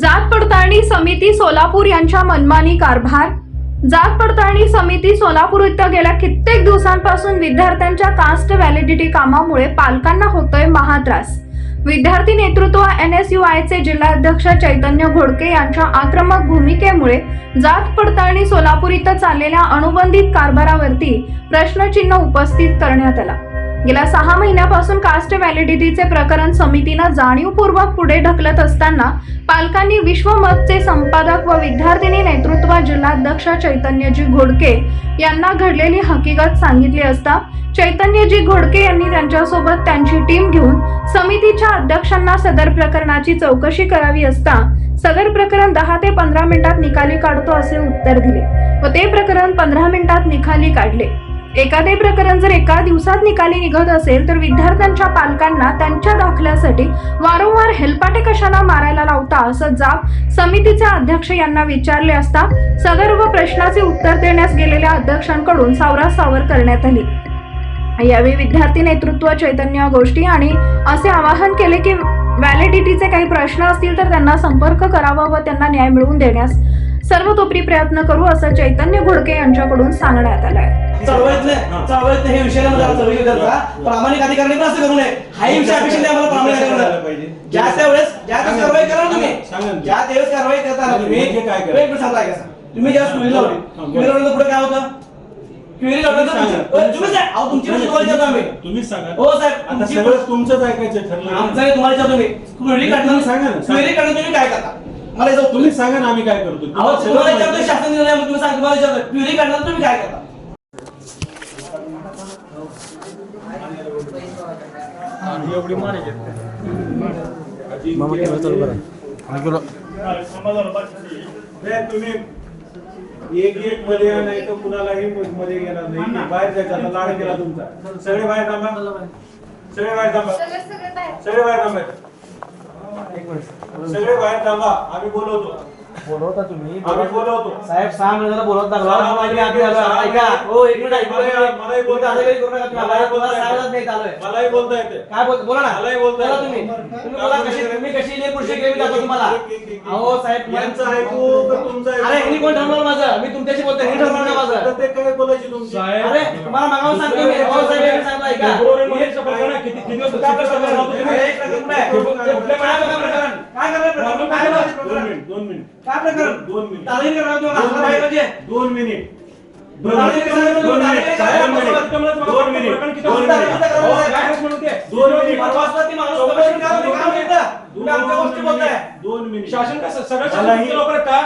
जात पडताळणी समिती सोलापूर यांच्या मनमानी कारभार. जात पडताळणी समिती सोलापूर इथं गेल्या कित्येक दिवसांपासून विद्यार्थ्यांच्या कास्ट व्हॅलिडिटी कामामुळे पालकांना होतोय महात्रास. विद्यार्थी नेतृत्व एन एस यू आयचे जिल्हाध्यक्ष चैतन्य घोडके यांच्या आक्रमक भूमिकेमुळे जात पडताळणी सोलापूर इथं चाललेल्या अनुबंधित कारभारावरती प्रश्नचिन्ह उपस्थित करण्यात आला. गेल्या सहा महिन्यापासून कास्ट व्हॅलिडिटीचे प्रकरण समितीनं जाणीवपूर्वक पुढे ढकलत असताना पालकांनी विश्वमतचे संपादक व विद्यार्थिनी नेतृत्व जिल्हाध्यक्ष चैतन्यजी घोडके यांना घडलेली हकीकत सांगितली असता चैतन्यजी घोडके यांनी त्यांच्यासोबत त्यांची टीम घेऊन समितीच्या अध्यक्षांना सदर प्रकरणाची चौकशी करावी असता सदर प्रकरण दहा ते पंधरा मिनिटात निकाली काढतो असे उत्तर दिले व ते प्रकरण पंधरा मिनिटात निकाली काढले. एखादे प्रकरण जर एका दिवसात निकाली निघत असेल तर विद्यार्थ्यांच्या पालकांना त्यांच्या दाखल्यासाठी वारंवार हेलपाटे कशाला मारायला लावता असं जाब समितीचे अध्यक्ष यांना विचारले असता सदर व प्रश्नाचे उत्तर देण्यास गेलेल्या अध्यक्षांकडून सावरासावर करण्यात आली. यावेळी विद्यार्थी नेतृत्व चैतन्य गोष्टी आणि असे आवाहन केले की व्हॅलिडिटीचे काही प्रश्न असतील तर त्यांना संपर्क करावा व त्यांना न्याय मिळवून देण्यास सर्वतोपरी प्रयत्न करू असं चैतन्य घोडके यांच्याकडून सांगण्यात आलं आहे चळवळीतले चळवळीतले हे विषयाला प्रामाणिक अधिकाऱ्यांनी पण असं करू नये. हाही विषय अपेक्षा नाही आम्हाला प्रामाणिक अधिकारी ज्या त्या वेळेस ज्या त्या कारवाई करा ना तुम्ही. सांगा. ना. ज्या त्यावेळेस कारवाई करता ना तुम्ही? एक मिनिट ज्या लावली हा, पुढे काय होतं? क्वेरी सांगा. तुम्ही सांगा. सांगा. हो साहेब तुमचंच ऐकायचं ठरलं. आमचं तुम्हाला क्वेरी सांगा सांगा. क्वेरी तुम्ही काय करता? मला जाऊ तुम्ही सांगा ना आम्ही काय करतो अहो तुम्हाला विचारतो शासन निर्णय तुम्ही सांगा तुम्हाला क्वेरी काढताना तुम्ही काय करता? नाही, तुम्ही एक एक मध्ये या, नाही तर कुणालाही मध्ये येणार नाही. बाहेर जायचं आता लाड केला तुमचा. सगळे बाहेर थांबा. सगळे बाहेर थांबा. सगळे बाहेर थांबा. सगळे बाहेर थांबा आम्ही बोलवतो. बोलवता तुम्ही आम्ही बोलवतो साहेब सहा महिन्याला बोलत सहा लागला. ऐका हो एक मिनिट ऐकू मला- मलाही बोलता असं काही करू नका तुम्ही. बोलता. सांगत नाही चालू आहे मलाही बोलता येते काय बोल बोला ना मलाही बोलता बोला. तुम्ही तुम्ही बोला बोलता कशी? तुम्ही कशी दाखवा तुम्हाला अहो साहेब यांचं ऐकू तुमचं ऐकू? अरे कोण ठरवलं माझं मी तुमच्याशी बोलतोय हे ठरवलं ना माझं ते काय बोलायची तुमची अरे तुम्हाला मागावून सांगतो मी हो साहेब हे सांगतो ऐका फेब्रुवारीमध्येचं प्रकरण आहे. किती- किती दिवस काय प्रकरण? हे काय करणार प्रकरण? दोन? मिनिट दोन मिनिट काय प्रकरण दोन मिनिट. तालीम तुम्ही म्हणजे? दोन मिनिट. दोन तुम्ही, दोन मिनिट. करणार दोन तुम्ही. मिनिट दोन मिनिट. दोन? मिनिट. हो, म्हणून? दोन मिनिट. तुम्ही? तुम्ही शासन कसं? सगळं शासन लोकांना का?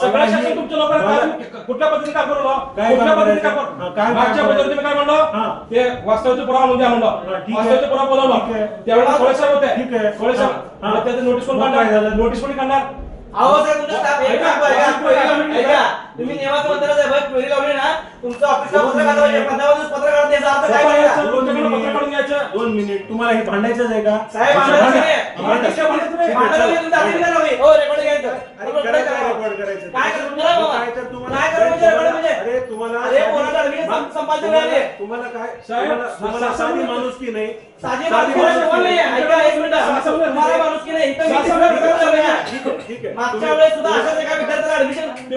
सगळं शासन तुमच्या लोकांना तुम्ही कुठल्या पद्धतीने का करू काय कुठल्या काम पद्धतीने हा, काम मागच्या करायचं? पद्धतीने काय म्हणलं? हा. ते वास्तवाचे पुरावा आणून द्या हा, म्हणलं. वास्तवाचे पुरावा. बोलवलं. त्यावेळेला कोळे साहेब होते ठीक आहे. कोळे साहेब हा. त्याचं नोटीस कोण काढणार? नोटीस कोणी काढणार? अहो साहेब तुमचा स्टाफ एक काम करा, ऐका, ऐका. तुम्ही नियमाचं म्हणता साहेब क्वेरी लावली ना तुमचं ऑफिसला पत्र काढा पाहिजे पंधरा पत्र अर्थ काय करायचा? काढून घ्यायचं दोन मिनिट तुम्हाला हे भांडायचंच आहे का साहेब भांडा- भांडायचं नाही. भांडा- नाही. तुमचं. हो, रेकॉर्ड घ्यायचं. अरे रेकॉर्ड काय करा. रेकॉर्ड करायचं? काय करू तुला बाबा? काय तर तुम्हाला- काय करू म्हणजे रेकॉर्ड म्हणजे? अरे तुम्हाला अरे, कोणाला admission सं- संपादन तुम्हाला- मिळाले. तुम्हाला काय तुम्हाला- तुम्हाला साधी साहेब, माणुसकी नाही साधी माणुसकी नाही आहे? नाही. ऐका, एक मिनिट. तुम्हाला माणुसकी नाही. इथं मी साहेब, तिकडे प्रकरण चालू आहे. ठीक आहे, ठीक आहे मागच्या तुम्ही- वेळेस सुद्धा अशाच एका विद्यार्थ्याला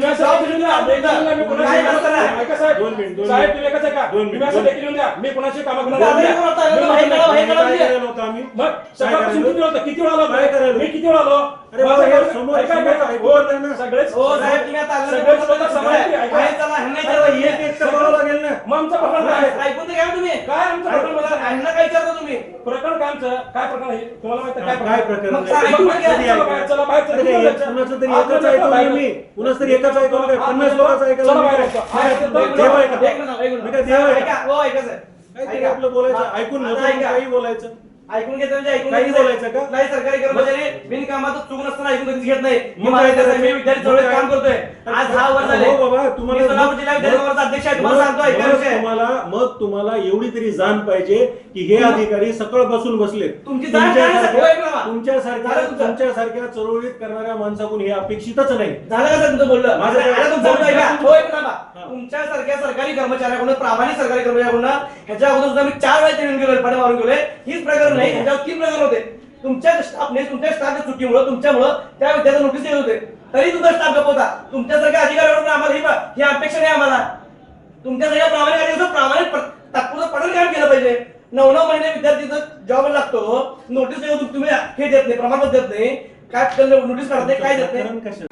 तुम्ही असं देखील लिहून द्या. द्या. मी कोणाशी काय कामं करताय? करणार? ऐका साहेब. दोन मिनिट, दोन साहेब मिनिट. तुम्ही एकच आहे का दोन मिनिट, तुम्ही असं दोन देखील लिहून द्या मी कोणाशी कामं करणार दादा, नाही. करताय, मी म्हणत करा, नाही. करा. काय करायला होतं आम्ही मग सकाळपासून किती वेळ होतं? किती वेळ आलो काय करायला? मी किती वेळ आलो अरे बाबा, हे माझं- समोर- ऐका, समोर ऐका. ऐकू हो, द्या ना. सगळेच हो साहेब तुम्ही आता आलेले सगळेच बोलता लोकं समोर आहे. समोर आहे. बाहेर चला, ह्यांना अरे विचारा, एक हे- एक तर करावं लागेल ना मग आमचं आहे? ऐकून तर घ्या तुम्ही काय आमचं प्रकरण मला ह्यांना काय विचारता तुम्ही आमचं काय प्रकरण आहे तुम्हाला माहिती आहे काय काय प्रकरण मग आहे? ऐकून मग घ्या. चला बाहेर, चला बाहेर, चला अरे, बाहेर. कुणाचं तरी आज एकच चला ऐकवलं बाहेर. मी कुणाच तरी एकच ऐकवलं काय पन्नास लोकांचं ऐकलं चला मी बाहेर. काय? आज देव देव आहे का? मी काय देव आहे का? ऐका, हो, ऐका साहेब. काहीतरी ऐका. आपलं बोलायचं ऐकून आता ऐका. काही बोलायचं ऐकून घेतलं म्हणजे ऐकून काही. बोलायचं का? नाही सरकारी कर्मचारी बिनकामाचं चूक नसताना ऐकून कधीच घेत नाही मी त्याचं- मी? विद्यार्थी चळवळीत? काम करतोय आज दहा वर्ष झाले हो बाबा तुम्हाला मी सोलापूर जिल्हा विद्यार्थी अध्यक्ष आहे तुम्हाला सांगतो ऐका मग विषय तुम्हाला मग तुम्हाला एवढी तरी जाण पाहिजे की हे अधिकारी सकाळपासून बसलेत तुमची जाण काय आहे, साहेब? हो, ऐका ना. तुमच्यासारख्या झालं तुमचं. तुमच्यासारख्या चळवळीत करणाऱ्या माणसाकडून हे अपेक्षितच नाही झालं का सर तुमचं बोललं माझं काय- आता तुमचं बोलणं ऐका. हो, एक थांबा. हा. तुमच्यासारख्या सरकारी कर्मचाऱ्याकडून प्रामाणिक सरकारी कर्मचाऱ्याकडून ह्याच्या अगोदर सुद्धा मी चार वेळा ट्रेनिंग गेलोय पाड्या मारून गेलोय हीच प्रकरण नाही ह्याच्यावर तीन प्रकरण होते तुमच्या स्टाफने म्हणजे तुमच्या स्टाफच्या चुकीमुळे तुमच्यामुळं त्या विद्यार्थ्यांना नोटीस देत होते. तरी तुमचा स्टाफ गप्प होता. तुमच्यासारख्या अधिकाऱ्याकडून आम्हाला ही अपेक्षा नाही आम्हाला. तुमच्यासारख्या प्रामाणिक अधिकारी प्रामाणिक तात्पुरतं पडून काम केलं पाहिजे. नऊ नऊ महिने विद्यार्थी जॉब लागतो. नोटीस देऊन तुम्ही हे देत नाही प्रमाणपत्र देत नाही. काय नोटीस काढत नाही काय देत नाही.